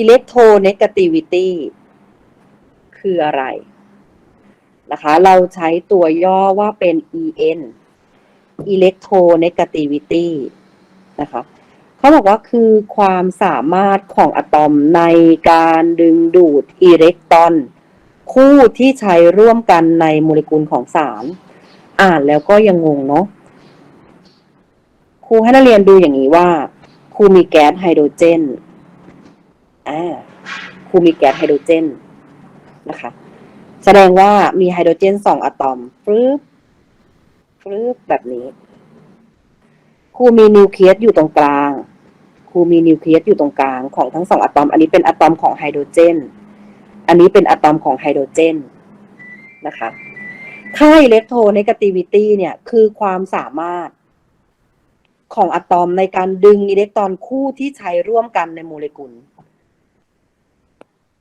electronegativity คืออะไรนะคะ เราใช้ตัวย่อว่าเป็น en electronegativity นะคะ เขาบอกว่าคือความสามารถของอะตอมในการดึงดูดอิเล็กตรอน คู่ที่ใช้ร่วมกันในโมเลกุลของสาร อ่านแล้วก็ยังงงเนาะ ครูให้นักเรียนดูอย่างนี้ว่า ครูมีแก๊สไฮโดรเจน อ่าครูมีแก๊สไฮโดรเจนนะคะ แสดงว่ามีไฮโดรเจนสองอะตอมฟรึบฟรึบแบบนี้ครูมีนิวเคลียสอยู่ตรงกลางครูมีนิวเคลียสอยู่ตรงกลางของทั้งสองอะตอม อันนี้เป็นอะตอมของไฮโดรเจน อันนี้เป็นอะตอมของไฮโดรเจนนะคะค่าอิเล็กโทรเนกาติวิตี้เนี่ยคือความสามารถของอะตอมในการดึงอิเล็กตรอนคู่ที่ใช้ร่วมกันในโมเลกุล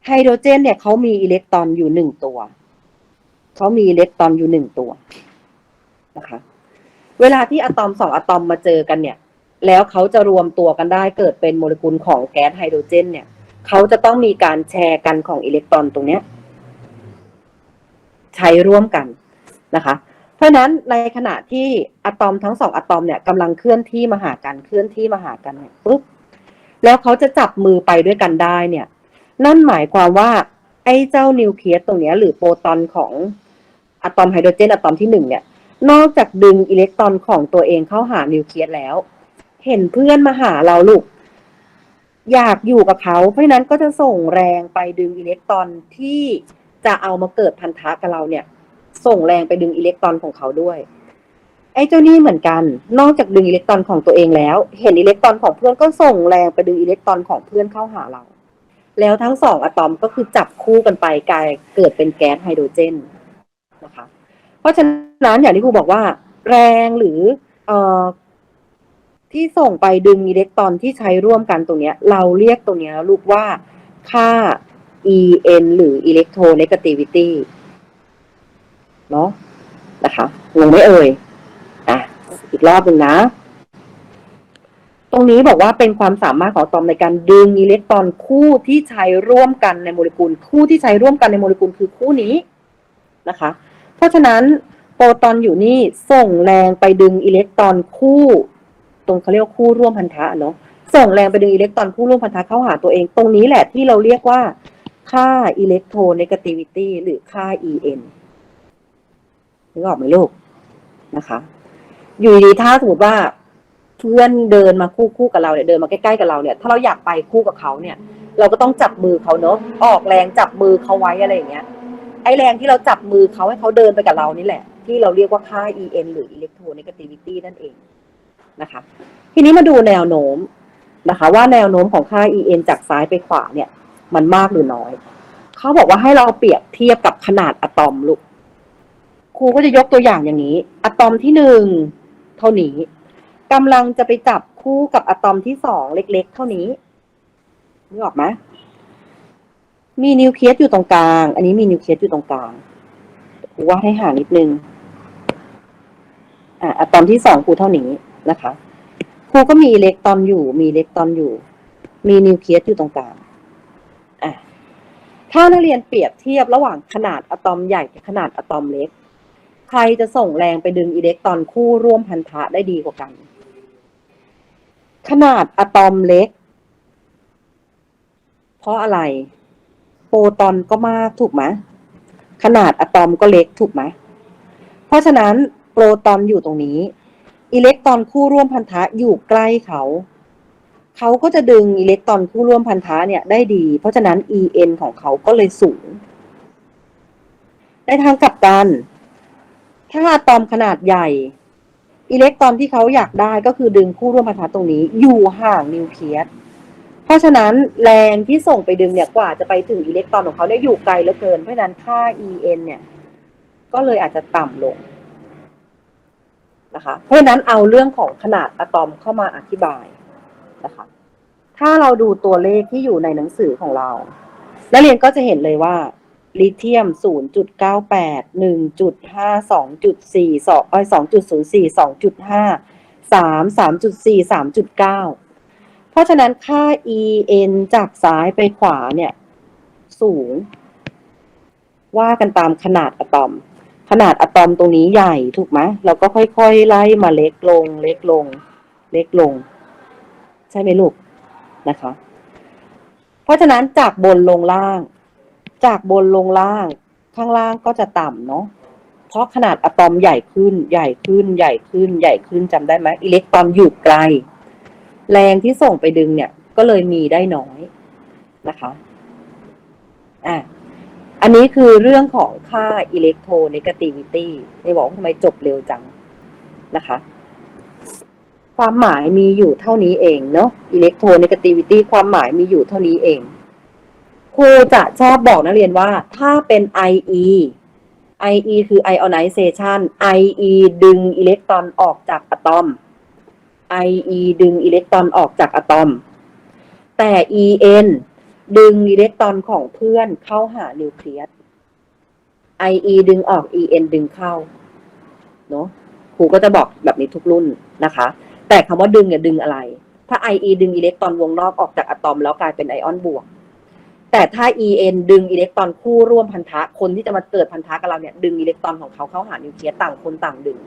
ไฮโดรเจน เนี่ยเขามีอิเล็กตรอนอยู่หนึ่งตัว เขามีอิเล็กตรอนอยู่หนึ่งตัวนะคะ เวลาที่อะตอมสองอะตอมมาเจอกันเนี่ย แล้วเขาจะรวมตัวกันได้เกิดเป็นโมเลกุลของแก๊สไฮโดรเจน เนี่ยเขาจะต้องมีการแชร์กันของอิเล็กตรอนตรงเนี้ย ใช้ร่วมกันนะคะ เพราะฉะนั้นในขณะที่อะตอมทั้งสองอะตอมเนี่ยกำลังเคลื่อนที่มาหากันเคลื่อนที่มาหากันเนี่ยปุ๊บแล้วเขาจะจับมือไปด้วยกันได้เนี่ย นั่นหมายความว่า ไอ้เจ้านิวเคลียสตรงนี้หรือโปรตอนของอะตอมไฮโดรเจนอะตอมที่หนึ่งเนี่ย นอกจากดึงอิเล็กตรอนของตัวเองเข้าหานิวเคลียสแล้ว เห็นเพื่อนมาหาเราลูก อยากอยู่กับเขาเพราะฉะนั้นก็จะส่งแรงไปดึงอิเล็กตรอนที่จะเอามาเกิดพันธะกับเราเนี่ย ส่งแรงไปดึงอิเล็กตรอนของเขาด้วย ไอ้เจ้านี่เหมือนกัน นอกจากดึงอิเล็กตรอนของตัวเองแล้ว เห็นอิเล็กตรอนของเพื่อนก็ส่งแรงไปดึงอิเล็กตรอนของเพื่อนเข้าหาเรา แล้วทั้งสองอะตอมก็คือจับคู่กันไปกลายเกิดเป็นแก๊สไฮโดรเจนนะคะ เพราะฉะนั้นอย่างที่ครูบอกว่า แรงหรือเอ่อที่ส่งไปดึงอิเล็กตรอนที่ใช้ร่วมกันตรงเนี้ยเราเรียกตรงเนี้ยลูกว่าค่า En หรือ electronegativity เนาะนะคะงงไม่เอ่ยอะอีกรอบหนึ่งนะ รงนี้บอกว่าเป็นความสามารถของอะตอมในการดึงอิเล็กตรอนคู่ที่ใช้ร่วมกันในโมเลกุล คู่ที่ใช้ร่วมกันในโมเลกุลคือคู่นี้นะคะ เพราะฉะนั้นโปรตอนอยู่นี่ส่งแรงไปดึงอิเล็กตรอนคู่ ตรงเขาเรียกคู่ร่วมพันธะเนาะส่งแรงไปดึงอิเล็กตรอนคู่ร่วมพันธะเข้าหาตัวเอง ตรงนี้แหละที่เราเรียกว่าค่าอิเล็กโทรเนกาติวิตี้หรือค่า En นึกออกไหมลูกนะคะ อยู่ดีถ้าสมมติว่า เพื่อนเดินมาคู่คู่กับเราเนี่ยเดินมาใกล้ๆกับเราเนี่ยถ้าเราอยากไปคู่กับเขาเนี่ย เราก็ต้องจับมือเขาเนาะออกแรงจับมือเขาไว้อะไรอย่างเงี้ยไอแรงที่เราจับมือเขาให้เขาเดินไปกับเรานี่แหละ ที่เราเรียกว่าค่า En หรือ electronegativity นั่นเองนะคะ ทีนี้มาดูแนวโน้มนะคะ ว่าแนวโน้มของค่า En จากซ้ายไปขวาเนี่ย มันมากหรือน้อย เขาบอกว่าให้เราเปรียบเทียบกับขนาดอะตอมลูกครูก็จะยกตัวอย่างอย่างนี้ อะตอมที่หนึ่งเท่านี้ กำลังจะไปจับคู่กับอะตอมที่สองเล็กๆ เท่านี้นึกออกไหมมีนิวเคลียสอยู่ตรงกลาง อันนี้มีนิวเคลียสอยู่ตรงกลางครูว่าดให้ห่างนิดนึง อะอะตอมที่สองครูเท่านี้นะคะครูก็มีอิเล็กตรอนอยู่ มีอิเล็กตรอนอยู่ มีนิวเคลียสอยู่ตรงกลางอะถ้านักเรียนเปรียบเทียบระหว่างขนาดอะตอมใหญ่กับขนาดอะตอมเล็ก ใครจะส่งแรงไปดึงอิเล็กตรอนคู่ร่วมพันธะได้ดีกว่ากัน ขนาดอะตอมเล็ก เพราะอะไร โปรตอนก็มากถูกไหมขนาดอะตอมก็เล็กถูกไหมเพราะฉะนั้นโปรตอนอยู่ตรงนี้ อิเล็กตรอนคู่ร่วมพันธะอยู่ใกล้เขา เขาก็จะดึงอิเล็กตรอนคู่ร่วมพันธะเนี่ยได้ดี เพราะฉะนั้น En ของเขาก็เลยสูง ในทางกลับกัน ถ้าอะตอมขนาดใหญ่ อิเล็กตรอนที่เขาอยากได้ก็คือดึงคู่ร่วมพันธะตรงนี้ อยู่ห่างนิวเคลียสเพราะฉะนั้นแรงที่ส่งไปดึงเนี่ยกว่าจะไปถึงอิเล็กตรอนของเขาเนี่ยอยู่ไกลเหลือเกิน เพราะฉะนั้นค่า En เนี่ยก็เลยอาจจะต่ำลงนะคะ เพราะฉะนั้นเอาเรื่องของขนาดอะตอมเข้ามาอธิบายนะคะ ถ้าเราดูตัวเลขที่อยู่ในหนังสือของเรา นักเรียนก็จะเห็นเลยว่า ลิเธียม 0.98 1.5 2.4 2เอ้ย2.04 2.5 3 3.4 3.9 เพราะฉะนั้นค่า en จากซ้ายไปขวาเนี่ย สูง ว่ากันตามขนาดอะตอม ขนาดอะตอมตรงนี้ใหญ่ถูกไหมเราก็ค่อยๆ ไล่มาเล็กลง เล็กลง เล็กลง ใช่ไหมลูกนะคะ เพราะฉะนั้นจากบนลงล่าง จากบนลงล่าง ข้างล่างก็จะต่ำเนาะเพราะขนาดอะตอมใหญ่ขึ้น ใหญ่ขึ้น ใหญ่ขึ้น ใหญ่ขึ้นจำได้ไหมอิเล็กตรอนอยู่ไกล แรงที่ส่งไปดึงเนี่ย ก็เลยมีได้น้อยนะคะอะอันนี้คือเรื่องของค่าอิเล็กโทรนกาติวิตี้ไม่บอกว่าทำไมจบเร็วจังนะคะ ความหมายมีอยู่เท่านี้เองเนาะอิเล็กโทรนกาติวิตี้ความหมายมีอยู่เท่านี้เอง รูจะชอบบอกนักเรียนว่าถ้าเป็น IE IE คือ ionization IE ดึงอิเล็กตรอนออกจากอะตอม IE ดึงอิเล็กตรอนออกจากอะตอม แต่ EN ดึงอิเล็กตรอนของเพื่อนเข้าหานิวเคลียส IE ดึงออก EN ดึงเข้าเนอะครูก็จะบอกแบบนี้ทุกรุ่นนะคะ แต่คำว่าดึงเนี่ยดึงอะไร ถ้า IE ดึงอิเล็กตรอนวงนอกออกจากอะตอม แล้วกลายเป็นไอออนบวก แต่ถ้า EN ดึงอิเล็กตรอนคู่ร่วมพันธะคนที่จะมาเกิดพันธะกับเราเนี่ยดึงอิเล็กตรอนของเขาเข้าหานิวเคลียสต่างคนต่างดึง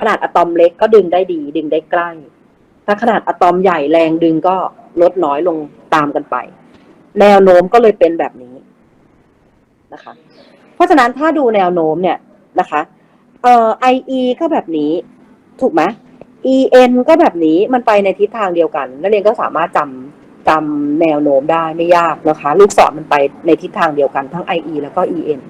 ขนาดอะตอมเล็กก็ดึงได้ดี ดึงได้ใกล้ ถ้าขนาดอะตอมใหญ่แรงดึงก็ลดน้อยลงตามกันไป แนวโน้มก็เลยเป็นแบบนี้นะคะ เพราะฉะนั้นถ้าดูแนวโน้มเนี่ยนะคะเอ่อ IE ก็แบบนี้ถูกไหม EN ก็แบบนี้มันไปในทิศทางเดียวกัน นักเรียนก็สามารถจำ จำแนวโน้มได้ไม่ยากนะคะ ลูกศรมันไปในทิศทางเดียวกันทั้ง IE แล้วก็ EN